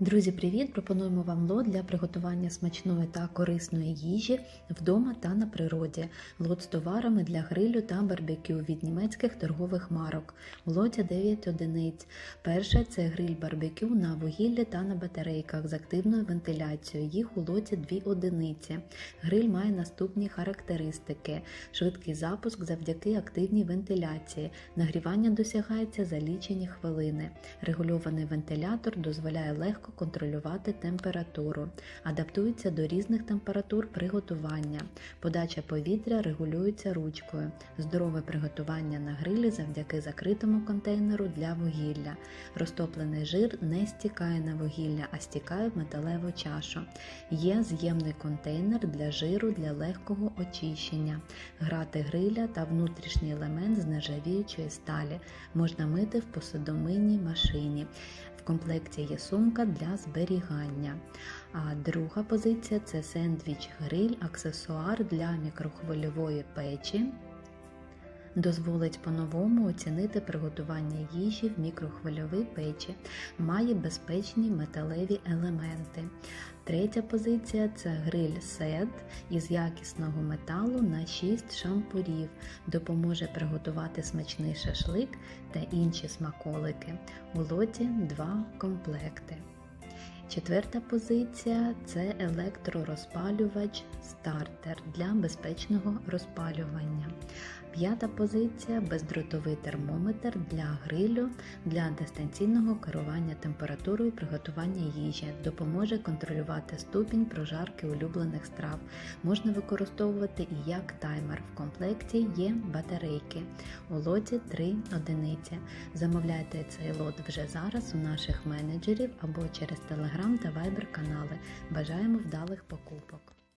Друзі, привіт! Пропонуємо вам лот для приготування смачної та корисної їжі вдома та на природі. Лот з товарами для грилю та барбекю від німецьких торгових марок. У лоті 9 одиниць. Перше це гриль барбекю на вугіллі та на батарейках з активною вентиляцією. Їх у лоті 2 одиниці. Гриль має наступні характеристики: швидкий запуск завдяки активній вентиляції. Нагрівання досягається за лічені хвилини. Регульований вентилятор дозволяє легко контролювати температуру, адаптується до різних температур приготування. Подача повітря регулюється ручкою. Здорове приготування на грилі завдяки закритому контейнеру для вугілля. Розтоплений жир не стікає на вугілля, а стікає в металеву чашу. Є з'ємний контейнер для жиру для легкого очищення. Грати гриля та внутрішній елемент з нержавіючої сталі можна мити в посудомийній машині. В комплекті є сумка для зберігання. А друга позиція це сендвіч гриль, аксесуар для мікрохвильової печі. Дозволить по-новому оцінити приготування їжі в мікрохвильовій печі, має безпечні металеві елементи. Третя позиція це гриль сет із якісного металу на 6 шампурів, допоможе приготувати смачний шашлик та інші смаколики. У лоті два комплекти. Четверта позиція це електророзпалювач стартер для безпечного розпалювання. П'ята позиція бездротовий термометр для грилю для дистанційного керування температурою приготування їжі, допоможе контролювати ступінь прожарки улюблених страв. Можна використовувати і як таймер. В комплекті є батарейки. У лоті 3 одиниці. Замовляйте цей лот вже зараз у наших менеджерів або через Telegram та Viber канали. Бажаємо вдалих покупок!